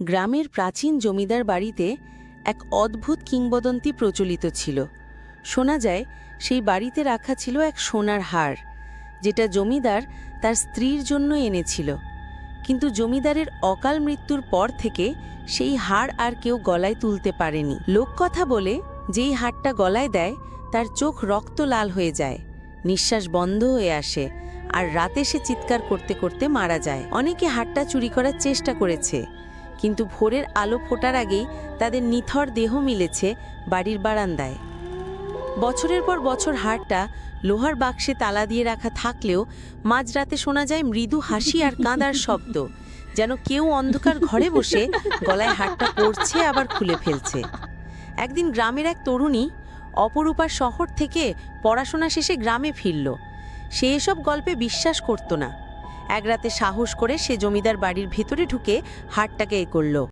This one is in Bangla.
গ্রামের প্রাচীন জমিদার বাড়িতে এক অদ্ভুত কিংবদন্তি প্রচলিত ছিল। শোনা যায়, সেই বাড়িতে রাখা ছিল এক সোনার হার, যেটা জমিদার তার স্ত্রীর জন্য এনেছিল। কিন্তু জমিদারের অকাল মৃত্যুর পর থেকে সেই হার আর কেউ গলায় তুলতে পারেনি। লোককথা বলে, যেই হারটা গলায় দেয়, তার চোখ রক্ত লাল হয়ে যায়, নিঃশ্বাস বন্ধ হয়ে আসে, আর রাতে সে চিৎকার করতে করতে মারা যায়। অনেকে হাটটা চুরি করার চেষ্টা করেছে কিন্তু ভোরের আলো ফোটার আগেই তাদের নিথর দেহ মিলেছে বাড়ির বারান্দায়। বছরের পর বছর হাটটা লোহার বাক্সে তালা দিয়ে রাখা থাকলেও মাঝরাতে শোনা যায় মৃদু হাসি আর কাঁদার শব্দ, যেন কেউ অন্ধকার ঘরে বসে গলায় হাটটা পড়ছে আবার খুলে ফেলছে। একদিন গ্রামের এক তরুণী অপরূপার শহর থেকে পড়াশোনা শেষে গ্রামে ফিরল। সে এসব গল্পে বিশ্বাস করত না। এক রাতে সাহস করে সে জমিদার বাড়ির ভেতরে ঢুকে হাটটাকে এ করল।